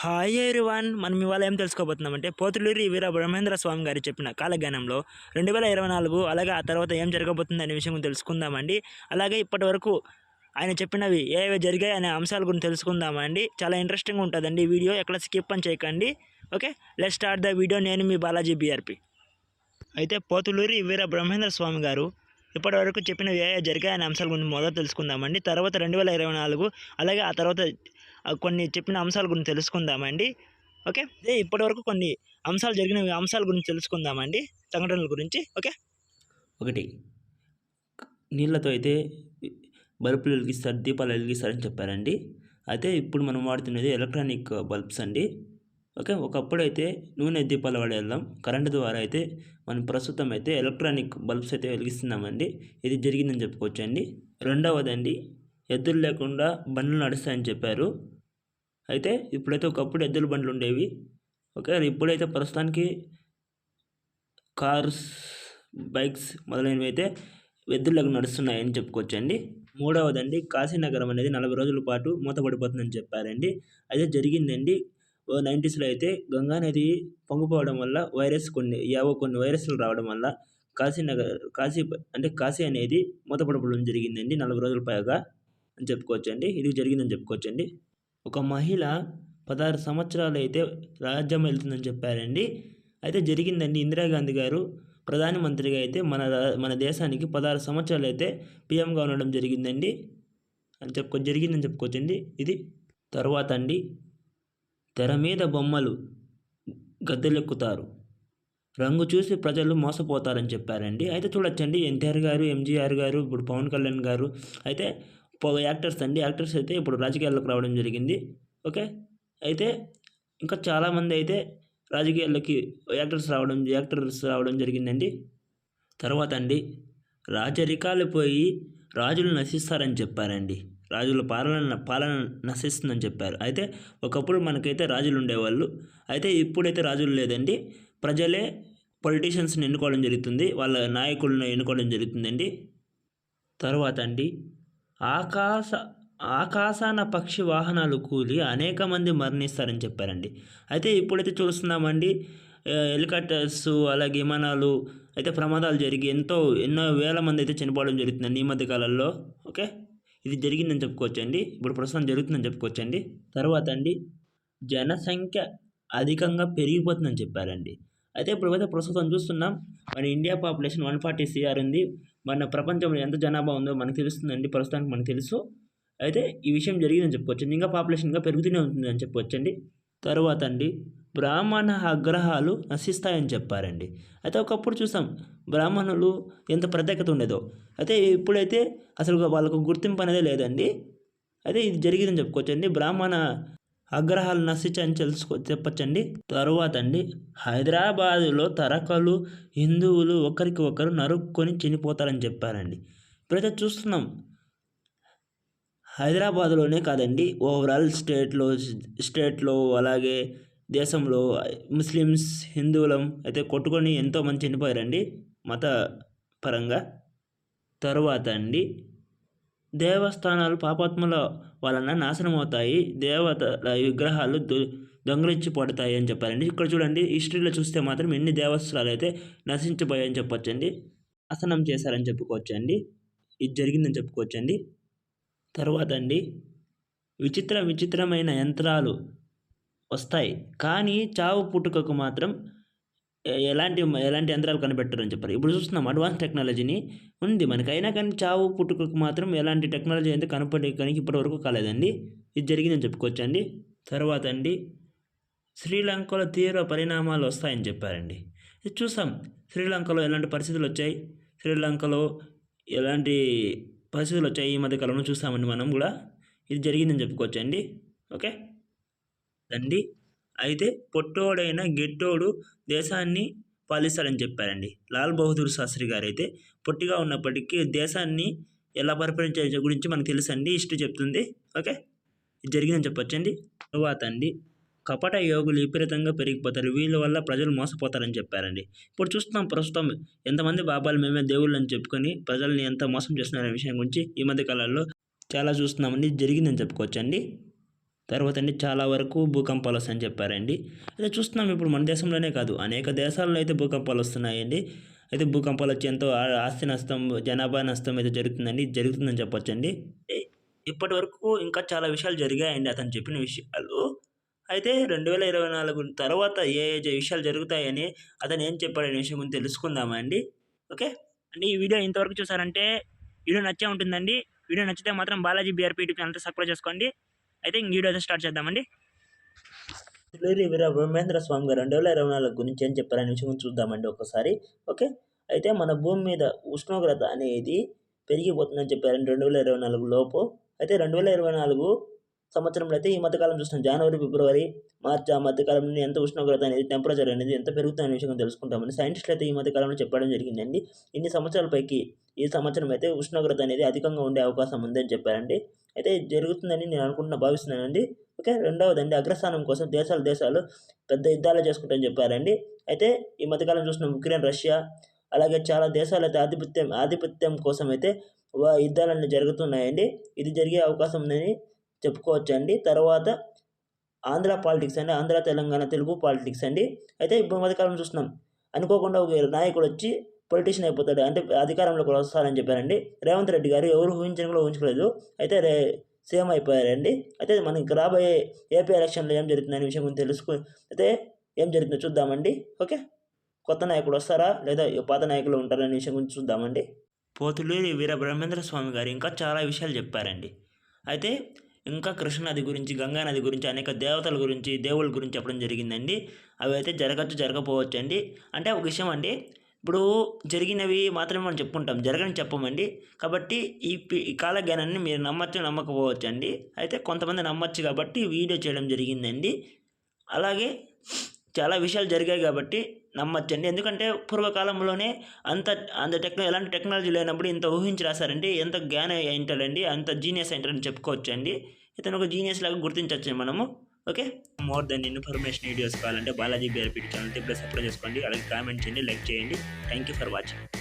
Hi one మనం ఇవాళ ఏం తెలుసుకోబోతున్నామంటే పోతులూరి వీర బ్రహ్మేంద్ర స్వామి గారు చెప్పిన కాలజ్ఞానంలో రెండు వేల ఇరవై నాలుగు అలాగే ఆ తర్వాత ఏం జరగబోతుంది అనే విషయం తెలుసుకుందామండి. అలాగే ఇప్పటి వరకు ఆయన చెప్పినవి ఏవి జరిగాయి అనే అంశాల గురించి తెలుసుకుందామండి. చాలా ఇంట్రెస్టింగ్ ఉంటుందండి ఈ వీడియో. ఎక్కడ స్కిప్ అని చేయకండి. Okay let start the video నేను మీ బాలాజీ బీఆర్పి అయితే పోతులూరి వీర బ్రహ్మేంద్ర స్వామి గారు ఇప్పటి వరకు చెప్పిన ఏ జరిగాయి అనే అంశాల గురించి మొదలు తెలుసుకుందామండి. తర్వాత రెండు వేల ఇరవై నాలుగు అలాగే ఆ తర్వాత కొన్ని చెప్పిన అంశాల గురించి తెలుసుకుందామండి. ఓకే? ఇదే ఇప్పటి వరకు కొన్ని అంశాలు జరిగిన అంశాల గురించి తెలుసుకుందామండి సంఘటనల గురించి. ఓకే? ఒకటి నీళ్ళతో అయితే బల్బులు వెలిగిస్తారు దీపాలు వెలిగిస్తారని చెప్పారండి. అయితే ఇప్పుడు మనం వాడుతున్నది ఎలక్ట్రానిక్ బల్బ్స్ అండి. ఓకే? ఒకప్పుడు అయితే నూనె దీపాలు వాడేద్దాం కరెంటు ద్వారా అయితే మనం ప్రస్తుతం అయితే ఎలక్ట్రానిక్ బల్బ్స్ అయితే వెలిగిస్తున్నామండి. ఇది జరిగిందని చెప్పుకోవచ్చు అండి రెండవదండి ఎద్దులు లేకుండా బండ్లు నడుస్తాయని చెప్పారు. అయితే ఇప్పుడైతే ఒకప్పుడు ఎద్దుల బండ్లు ఉండేవి. ఓకే ఇప్పుడైతే ప్రస్తుతానికి కార్స్ బైక్స్ మొదలైనవి అయితే ఎద్దులకు నడుస్తున్నాయని చెప్పుకోవచ్చండి. మూడవదండి కాశీనగరం అనేది నలభై రోజుల పాటు మూతపడిపోతుందని చెప్పారండి. అయితే జరిగిందండి నైంటీస్లో అయితే గంగా నది పొంగిపోవడం వల్ల వైరస్ కొన్ని యావో కొన్ని వైరస్లు రావడం వల్ల కాశీనగర్ కాశీ అంటే కాశీ అనేది మూతపడిపోవడం జరిగిందండి నలభై రోజుల పైగా. అని చెప్పుకోవచ్చండి. ఇది జరిగిందని చెప్పుకోవచ్చండి. ఒక మహిళ పదహారు సంవత్సరాలు అయితే రాజ్యం వెళ్తుందని చెప్పారండి. అయితే జరిగిందండి ఇందిరాగాంధీ గారు ప్రధానమంత్రిగా అయితే మన మన దేశానికి పదహారు సంవత్సరాలు అయితే పిఎంగా ఉండడం జరిగిందండి అని చెప్పుకో జరిగిందని చెప్పుకోవచ్చండి. ఇది తర్వాత అండి తెర మీద బొమ్మలు గద్దెలెక్కుతారు. రంగు చూసి ప్రజలు మోసపోతారని చెప్పారండి. అయితే చూడొచ్చండి. ఎన్టీఆర్ గారు ఎంజీఆర్ గారు ఇప్పుడు పవన్ కళ్యాణ్ గారు అయితే యాక్టర్స్ అండి. యాక్టర్స్ అయితే ఇప్పుడు రాజకీయాల్లోకి రావడం జరిగింది. ఓకే? అయితే ఇంకా చాలామంది అయితే రాజకీయాల్లోకి యాక్టర్స్ రావడం యాక్టర్స్ రావడం జరిగిందండి. తర్వాత అండి రాజరికాలు పోయి రాజులు నశిస్తారని చెప్పారండి. రాజుల పాలన పాలన నశిస్తుందని చెప్పారు. అయితే ఒకప్పుడు మనకైతే రాజులు ఉండేవాళ్ళు. అయితే ఇప్పుడైతే రాజులు లేదండి. ప్రజలే పొలిటీషియన్స్ని ఎన్నుకోవడం జరుగుతుంది. వాళ్ళ నాయకులను ఎన్నుకోవడం జరుగుతుందండి. తర్వాత అండి ఆకాశ ఆకాశాన పక్షి వాహనాలు కూలి అనేక మంది మరణిస్తారని చెప్పారండి. అయితే ఇప్పుడైతే చూస్తున్నామండి హెలికాప్టర్స్ అలాగే విమానాలు అయితే ప్రమాదాలు జరిగి ఎంతో ఎన్నో వేల మంది అయితే చనిపోవడం జరుగుతుందండి ఈ మధ్య కాలంలో. ఓకే? ఇది జరిగిందని చెప్పుకోవచ్చండి. ఇప్పుడు ప్రస్తుతం జరుగుతుందని చెప్పుకోవచ్చండి. తర్వాత అండి జనసంఖ్య అధికంగా పెరిగిపోతుందని చెప్పారండి. అయితే ఇప్పుడైతే ప్రస్తుతం చూస్తున్నాం మన India population one forty CR ఉంది. మన ప్రపంచంలో ఎంత జనాభా ఉందో మనకు తెలుస్తుందండి ప్రస్తుతానికి మనకు తెలుసు. అయితే ఈ విషయం జరిగిందని చెప్పుకోవచ్చు ఇంకా పాపులేషన్గా పెరుగుతూనే పెరుగుతూనే ఉంటుందని చెప్పుకోవచ్చండి తర్వాత అండి బ్రాహ్మణ ఆగ్రహాలు నశిస్తాయని చెప్పారండి. అయితే ఒకప్పుడు చూసాం బ్రాహ్మణులు ఎంత ప్రత్యేకత ఉండేదో. అయితే ఇప్పుడైతే అసలు వాళ్ళకు గుర్తింపు అనేది లేదండి. అయితే ఇది జరిగిందని చెప్పుకోవచ్చండి. బ్రాహ్మణ ఆగ్రహాలు నశించని తెలుసుకో చెప్పచ్చండి. తరువాత అండి హైదరాబాదులో తరకలు హిందువులు ఒకరికి ఒకరు నరుక్కొని చనిపోతారని చెప్పారండి. ఇప్పుడైతే చూస్తున్నాం. హైదరాబాద్లోనే కాదండి ఓవరాల్ స్టేట్లో స్టేట్లో అలాగే దేశంలో ముస్లిమ్స్ హిందువులం అయితే కొట్టుకొని ఎంతోమంది చనిపోయారండి మత పరంగా తరువాత అండి దేవస్థానాలు పాపాత్మల వలన నాశనం అవుతాయి దేవతల విగ్రహాలు దొ దొంగలించి పడతాయి అని చెప్పారండి. ఇక్కడ చూడండి హిస్టరీలో చూస్తే మాత్రం ఎన్ని దేవస్థానాలు అయితే నశించిపోయాయని చెప్పొచ్చండి. అసనం చేశారని చెప్పుకోవచ్చండి. ఇది జరిగిందని చెప్పుకోవచ్చండి. తర్వాత అండి విచిత్ర విచిత్రమైన యంత్రాలు వస్తాయి. కానీ చావు పుట్టుకకు మాత్రం ఎలాంటి ఎలాంటి యంత్రాలు కనిపెట్టారని చెప్పారు. ఇప్పుడు చూస్తున్నాం అడ్వాన్స్ టెక్నాలజీని ఉంది. మనకైనా కానీ చావు పుట్టుకకు మాత్రం ఎలాంటి టెక్నాలజీ అయితే కనపడే కానీ ఇప్పటివరకు కాలేదండి. ఇది జరిగిందని చెప్పుకోవచ్చండి తర్వాత అండి శ్రీలంకలో తీవ్ర పరిణామాలు వస్తాయని చెప్పారండి. ఇది చూసాం శ్రీలంకలో ఎలాంటి పరిస్థితులు వచ్చాయి? శ్రీలంకలో ఎలాంటి పరిస్థితులు వచ్చాయి? ఈ మధ్య కాలంలో చూసామండి మనం కూడా. ఇది జరిగిందని చెప్పుకోవచ్చండి ఓకే? అండి. అయితే పొట్టోడైన గెట్టోడు దేశాన్ని పాలిస్తాడని చెప్పారండి. లాల్ బహదూర్ శాస్త్రి గారు అయితే పొట్టిగా ఉన్నప్పటికీ దేశాన్ని ఎలా పరిపాలించే గురించి మనకు తెలుసండి హిస్టరీ చెప్తుంది. ఓకే? ఇది జరిగిందని చెప్పొచ్చండి. తరువాత అండి కపట యోగులు విపరీతంగా పెరిగిపోతారు. వీళ్ళ వల్ల ప్రజలు మోసపోతారని చెప్పారండి. ఇప్పుడు చూస్తున్నాం ప్రస్తుతం ఎంతమంది బాబాలు మేమే దేవుళ్ళు అని చెప్పుకొని ప్రజల్ని ఎంత మోసం చేస్తున్నారనే విషయం గురించి ఈ మధ్య కాలంలో చాలా చూస్తున్నామండి. జరిగిందని చెప్పుకోవచ్చండి. తర్వాత అండి చాలా వరకు భూకంపాలు వస్తాయని చెప్పారండి. అయితే చూస్తున్నాం ఇప్పుడు మన దేశంలోనే కాదు అనేక దేశాల్లో అయితే భూకంపాలు వస్తున్నాయండి. అయితే భూకంపాలు వచ్చి ఎంతో ఆ- ఆస్తి నష్టం జనాభా నష్టం అయితే జరుగుతుందండి జరుగుతుందని చెప్పొచ్చండి. ఇప్పటి వరకు ఇంకా చాలా విషయాలు జరిగాయండి అతను చెప్పిన విషయాలు. అయితే రెండు వేల ఇరవై నాలుగు తర్వాత ఏ ఏ విషయాలు జరుగుతాయని అతను ఏం చెప్పాడనే విషయం గురించి తెలుసుకుందామండి ఓకే? అంటే ఈ వీడియో ఇంతవరకు చూసారంటే వీడియో నచ్చే ఉంటుందండి. వీడియో నచ్చితే మాత్రం Balaji BRP YouTube channel subscribe చేసుకోండి. అయితే ఇంక వీడియో అయితే స్టార్ట్ చేద్దామండి. వీర బ్రహ్మేంద్ర స్వామి గారు రెండు వేల ఇరవై నాలుగు గురించి ఏం చెప్పారనే విషయం చూద్దామండి ఒకసారి. ఓకే? అయితే మన భూమి మీద ఉష్ణోగ్రత అనేది పెరిగిపోతుందని చెప్పారండి రెండు వేల ఇరవై నాలుగు లోపు. అయితే రెండు వేల ఇరవై నాలుగు సంవత్సరంలో అయితే ఈ మధ్యకాలం చూస్తున్నాం. జనవరి ఫిబ్రవరి మార్చి ఆ మధ్యకాలంలో ఎంత ఉష్ణోగ్రత అనేది టెంపరేచర్ అనేది ఎంత పెరుగుతుందనే విషయం తెలుసుకుంటామని సైంటిస్టులు అయితే ఈ మధ్యకాలంలో చెప్పడం జరిగిందండి. ఇన్ని సంవత్సరాల పైకి ఈ సంవత్సరం అయితే ఉష్ణోగ్రత అనేది అధికంగా ఉండే అవకాశం ఉందని చెప్పారండి. అయితే జరుగుతుందని నేను అనుకుంటున్నా భావిస్తున్నానండి. ఓకే రెండవదండి అగ్రస్థానం కోసం దేశాలు దేశాలు పెద్ద యుద్ధాలు చేసుకుంటామని చెప్పారండి. అయితే ఈ మధ్యకాలం చూసిన ఉక్రెయిన్ రష్యా అలాగే చాలా దేశాలు అయితే ఆధిపత్యం ఆధిపత్యం కోసం అయితే యుద్ధాలన్నీ జరుగుతున్నాయండి. ఇది జరిగే అవకాశం ఉందని చెప్పుకోవచ్చు అండి తర్వాత ఆంధ్ర పాలిటిక్స్ అండి. ఆంధ్ర తెలంగాణ తెలుగు పాలిటిక్స్ అండి. అయితే ఇప్పుడు మధ్యకాలం చూస్తున్నాం. అనుకోకుండా ఒక నాయకుడు వచ్చి పొలిటీషియన్ అయిపోతాడు. అంటే అధికారంలో కూడా వస్తారని చెప్పారండి. రేవంత్ రెడ్డి గారు ఎవరు ఊహించిన కూడా ఊహించుకోలేదు అయితే రే సీఎం అయిపోయారండి. అయితే మనకి రాబోయే ఏపీ ఎలక్షన్లో ఏం జరుగుతుందనే విషయం తెలుసుకు అయితే ఏం జరుగుతుందో చూద్దామండి. ఓకే? కొత్త నాయకుడు వస్తారా? లేదా పాత నాయకులు ఉంటారనే విషయం గురించి చూద్దామండి. పోతులూరి వీర బ్రహ్మేంద్ర స్వామి గారు ఇంకా చాలా విషయాలు చెప్పారండి. అయితే ఇంకా కృష్ణనది గురించి గంగానది గురించి అనేక దేవతల గురించి దేవుళ్ళ గురించి చెప్పడం జరిగిందండి. అవి అయితే జరగచ్చు జరగకపోవచ్చు అండి అంటే ఒక విషయం అండి. ఇప్పుడు జరిగినవి మాత్రమే మనం చెప్పుకుంటాం జరగని చెప్పమండి. కాబట్టి ఈ ఈ కాలజ్ఞానాన్ని మీరు నమ్మచ్చు నమ్మకపోవచ్చు అండి అయితే కొంతమంది నమ్మచ్చు కాబట్టి వీడియో చేయడం జరిగిందండి. అలాగే చాలా విషయాలు జరిగాయి కాబట్టి నమ్మచ్చండి. ఎందుకంటే పూర్వకాలంలోనే అంత అంత టెక్న ఎలాంటి టెక్నాలజీ లేనప్పుడు ఇంత ఊహించి రాశారంటే ఎంత జ్ఞాన ఏంటండి అంత జీనియస్ ఏంటారని చెప్పుకోవచ్చండి. ఇతను ఒక జీనియస్ లాగా గుర్తించవచ్చు మనము. Okay? More then information videos కావాలంటే బాలాజీ బీఆర్పీ ఛానల్ ఇప్పుడు సబ్స్క్రైబ్ చేసుకోండి. అలాగే కామెంట్ చేయండి లైక్ చేయండి. Thank you for watching.